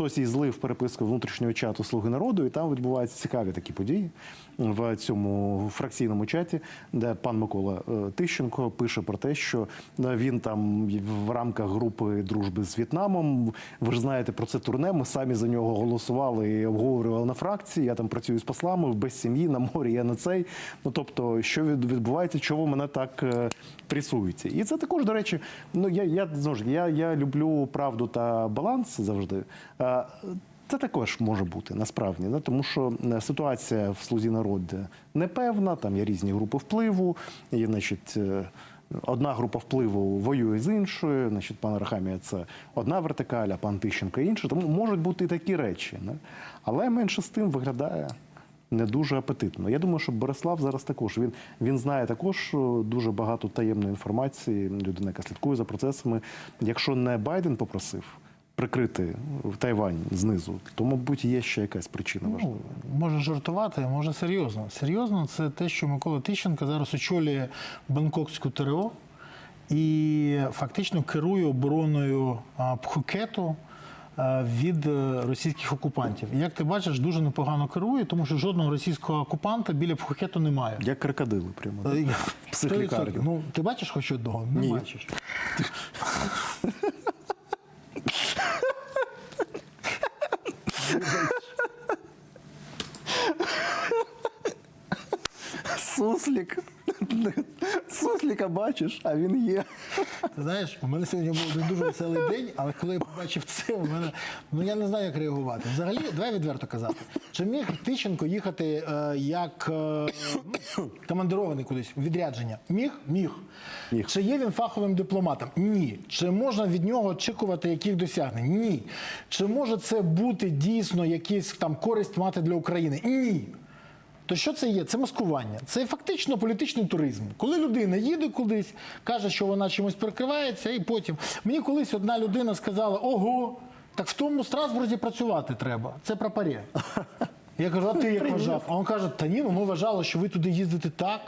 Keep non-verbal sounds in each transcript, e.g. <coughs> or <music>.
хтось їй злив переписку внутрішнього чату Слуги народу, і там відбуваються цікаві такі події в цьому фракційному чаті, де пан Микола е, Тищенко пише про те, що е, він там в рамках групи дружби з В'єтнамом. Ви ж знаєте про це турне. Ми самі за нього голосували і обговорювали на фракції. Я там працюю з послами без сім'ї на морі. Я на цей. Ну тобто, що від- відбувається, чого мене так е, трясується. І це також, до речі, ну я, я знову ж я, я люблю правду та баланс завжди. Е, Це також може бути насправді, да? тому що е, ситуація в слузі народу непевна, там є різні групи впливу, і, значить, е, одна група впливу воює з іншою, значить, пан Рахамія це одна вертикаль, а пан Тищенко інша. Тому можуть бути і такі речі. Да? Але менше з тим виглядає не дуже апетитно. Я думаю, що Борислав зараз також він, він знає також дуже багато таємної інформації. Людина, яка слідкує за процесами. Якщо не Байден попросив прикрити Тайвань знизу, то мабуть є ще якась причина важлива. Ну, може жартувати, може серйозно. Серйозно, це те, що Микола Тищенко зараз очолює Бангкокську ТРО і фактично керує обороною Пхукету від е, російських окупантів. І як ти бачиш, дуже непогано керує, тому що жодного російського окупанта біля Пхукету немає. Як крокодили, прямо да? Е, в психлікарні. Ну, ти бачиш хоч одного? Не Ні. бачиш. <laughs> Суслік. Сусліка бачиш, а він є. Ти знаєш, у мене сьогодні був дуже веселий день, але коли я побачив це, у мене ну я не знаю, як реагувати. Взагалі, давай відверто казати. Чи міг Тищенко їхати е, як е, ну, командирований кудись у відрядження? Міг? Міг. Міг. Чи є він фаховим дипломатом? Ні. Чи можна від нього очікувати яких досягнень? Ні. Чи може це бути дійсно якісь там користь мати для України? Ні. То що це є? Це маскування. Це фактично політичний туризм. Коли людина їде кудись, каже, що вона чимось прикривається, і потім. Мені колись одна людина сказала: ого, так в тому Страсбурзі працювати треба. Це прапаре. Я кажу, а ти як вважав? А він каже, та ні, ну ми вважали, що ви туди їздите так.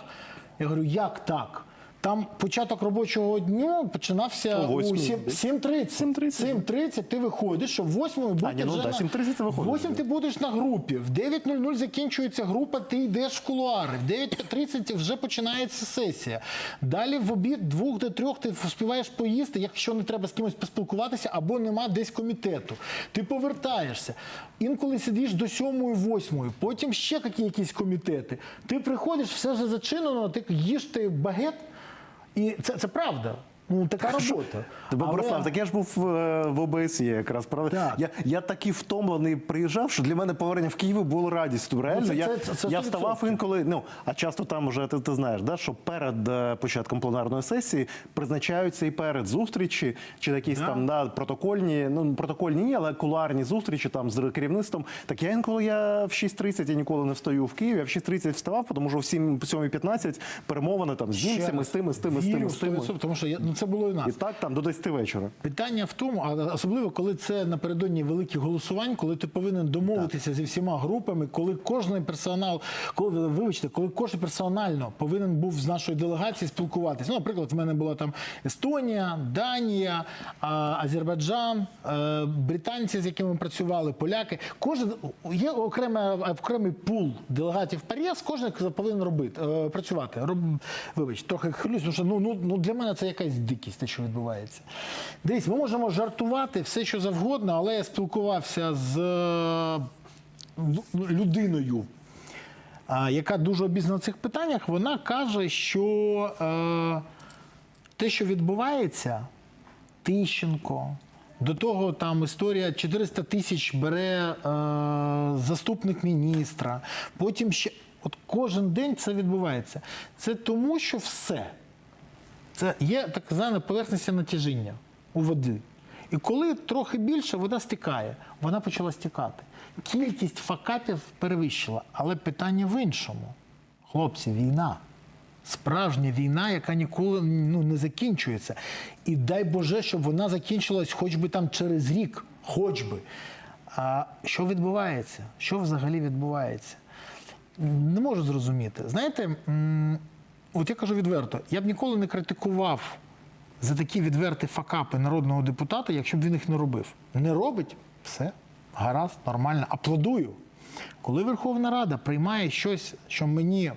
Я говорю, як так? Там початок робочого дня починався О у восьмій, 7 7.30. 7:30. 7.30 ти виходиш, щоб в 8 бути А, ні, ну вже да, на- 7:30 ти виходиш, В 8 ти будеш на групі. В 9.00 закінчується група, ти йдеш в кулуари. В 9.30 вже починається сесія. Далі в обід двох до трьох ти вспіваєш поїсти, якщо не треба з кимось поспілкуватися, або нема десь комітету. Ти повертаєшся. Інколи сидиш до 7-8, потім ще якісь комітети. Ти приходиш, все вже зачинено, ти їш ти багет. І це, це правда. Ну, така робота. Тебе Але- Борислав, так я ж був е, в ОБСЄ якраз правда. Так. Я, я такий втомлений приїжджав, що для мене повернення в Київ було радістю. Реально, Ну, це- я, це- це- я 100%. вставав інколи. Ну а часто там вже ти, ти знаєш, да, що перед е, початком пленарної сесії призначаються і перед зустрічі, чи якісь Да. там да, протокольні, ну протокольні ні, але кулуарні зустрічі там з керівництвом. Так я інколи я в 6.30 я ніколи не встаю в Києві, а в 6.30 вставав, тому що в 7 7.15 перемовини там з німцями, з тими, з тими, з тими, з тими. 100%, тому що я, ну, це було і нас. І так там до 10 вечора. Питання в тому, а особливо коли це напередодні великих голосувань, коли ти повинен домовитися зі всіма групами, коли кожен персонал, коли вибачте, коли кожен персонально повинен був з нашої делегації спілкуватися. Ну, наприклад, в мене була там Естонія, Данія, Азербайджан, е, британці, з якими ми працювали, поляки. Кожен є окремий, окремий пул делегатів Пар'єс, кожен повинен робити е, працювати. Роб, вибач, трохи хвилююсь, тому що ну, ну, ну для мене це якась дикість, те, що відбувається. Дивись, ми можемо жартувати все, що завгодно, але я спілкувався з е, ну, людиною, яка дуже обізнана в цих питаннях. Вона каже, що е, те, що відбувається, Тищенко. До того там історія 400 тисяч бере е, заступник міністра. Потім ще от кожен день це відбувається. Це тому, що все. Це є так зване поверхності натяжіння у води. І коли трохи більше, вода стікає. Вона почала стікати. Кількість факапів перевищила. Але питання в іншому. Хлопці, війна. Справжня війна, яка ніколи ну, не закінчується. І дай Боже, щоб вона закінчилась хоч би там через рік, хоч би. А що відбувається? Що взагалі відбувається? Не можу зрозуміти. Знаєте, от я кажу відверто, я б ніколи не критикував за такі відверті факапи народного депутата, якщо б він їх не робив. Не робить все. гаразд, нормально, аплодую. Коли Верховна Рада приймає щось, що мені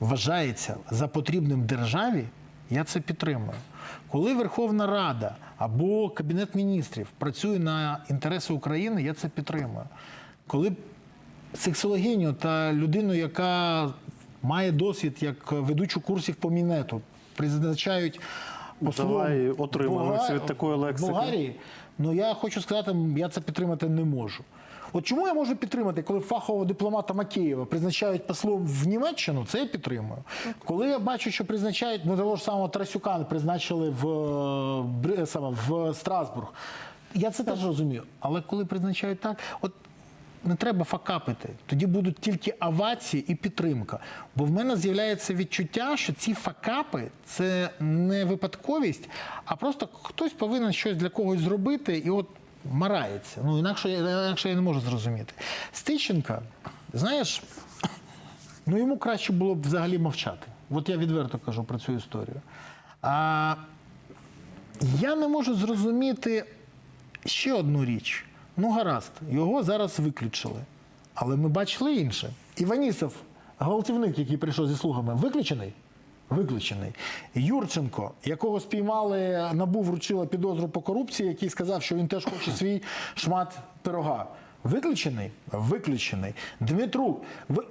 вважається за потрібним державі, я це підтримую. Коли Верховна Рада або Кабінет міністрів працює на інтереси України, я це підтримую. Коли сексологиню та людину, яка має досвід як ведучу курсів по мінету, призначають послом Давай отримаємося Булга- від такої лексики. Болгарії, ну я хочу сказати, я це підтримати не можу. От чому я можу підтримати, коли фахового дипломата Макеєва призначають послом в Німеччину, це я підтримую. Коли я бачу, що призначають, ну того ж самого Тарасюка призначили в, е, саме, в Страсбург, я це теж розумію. Але коли призначають так, от не треба факапити. Тоді будуть тільки овації і підтримка. Бо в мене з'являється відчуття, що ці факапи це не випадковість, а просто хтось повинен щось для когось зробити і от марається. Ну інакше, інакше я не можу зрозуміти. Стищенка, знаєш, <coughs> ну йому краще було б взагалі мовчати. От я відверто кажу про цю історію. А я не можу зрозуміти ще одну річ. Ну, гаразд, його зараз виключили. Але ми бачили інше. Іванісов, гвалтівник, який прийшов зі слугами, виключений? Виключений. Юрченко, якого спіймали, набу вручила підозру по корупції, який сказав, що він теж хоче свій шмат пирога. Виключений? Виключений. Дмитрук, ви...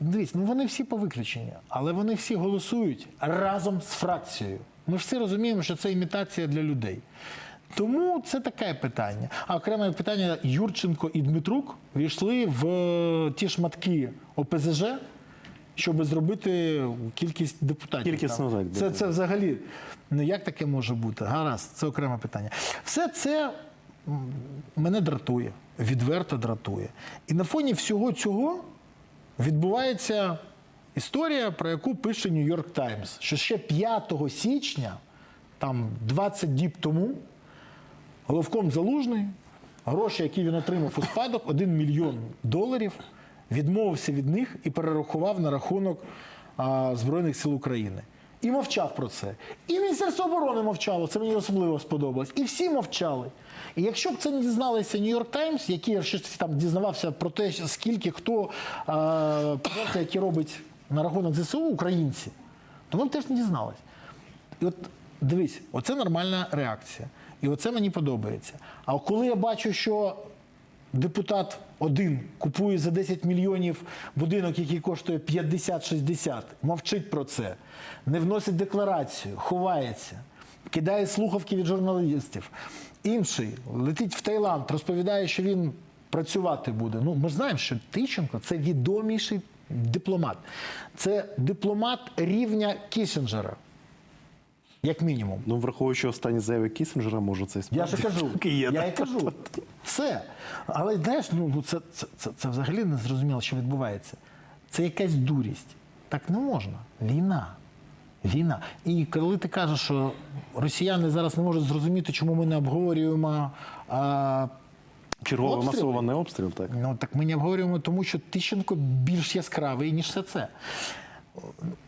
дивіться, ну вони всі повиключені, але вони всі голосують разом з фракцією. Ми ж всі розуміємо, що це імітація для людей. Тому це таке питання. А окреме питання Юрченко і Дмитрук війшли в е, ті шматки ОПЗЖ, щоб зробити кількість депутатів. Кількісно там. так, Це, це взагалі ну як таке може бути? Гаразд, це окреме питання. Все це мене дратує, відверто дратує. І на фоні всього цього відбувається історія, про яку пише Нью-Йорк Таймс, що ще 5 січня, там 20 діб тому, головком залужний, гроші, які він отримав у спадок, 1 мільйон доларів, відмовився від них і перерахував на рахунок а, Збройних сил України. І мовчав про це. І Міністерство оборони мовчало, це мені особливо сподобалось. І всі мовчали. І якщо б це не дізналися Нью-Йорк Таймс, який щось там дізнавався про те, скільки хто а, проекти, які робить на рахунок ЗСУ українці, то ми б теж не дізнались. І от дивись, оце нормальна реакція. І оце мені подобається. А коли я бачу, що депутат один купує за 10 мільйонів будинок, який коштує 50-60, мовчить про це, не вносить декларацію, ховається, кидає слухавки від журналістів. Інший летить в Таїланд, розповідає, що він працювати буде. Ну, ми ж знаємо, що Тищенко це відоміший дипломат. Це дипломат рівня Кісінджера. Як мінімум. Ну, враховуючи останні заяви Кісінджера, може це і Я справді ж кажу, так і є. я і кажу. Все. Але знаєш, ну ну, це, це, це, це взагалі не зрозуміло, що відбувається. Це якась дурість. Так не можна. Війна. Війна. І коли ти кажеш, що росіяни зараз не можуть зрозуміти, чому ми не обговорюємо. А, Черговий Обстріли? масований обстріл, так. Ну так ми не обговорюємо, тому що Тищенко більш яскравий, ніж все це.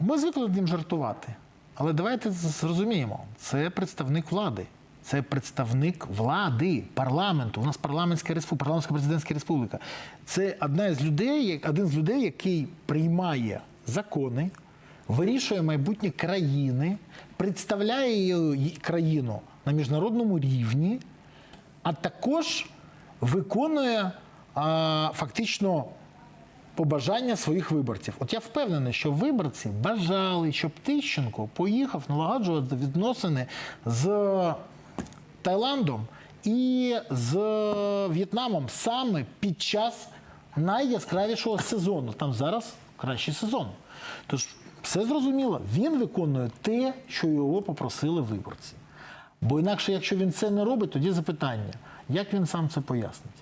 Ми звикли ним жартувати. Але давайте зрозуміємо, це представник влади. Це представник влади, парламенту. У нас парламентська республіка, парламентська президентська республіка. Це одна із людей, один з людей, який приймає закони, вирішує майбутнє країни, представляє її країну на міжнародному рівні, а також виконує а, фактично побажання своїх виборців. От я впевнений, що виборці бажали, щоб Тищенко поїхав налагоджувати відносини з Таїландом і з В'єтнамом саме під час найяскравішого сезону. Там зараз кращий сезон. Тож все зрозуміло, він виконує те, що його попросили виборці. Бо інакше, якщо він це не робить, тоді запитання, як він сам це пояснить?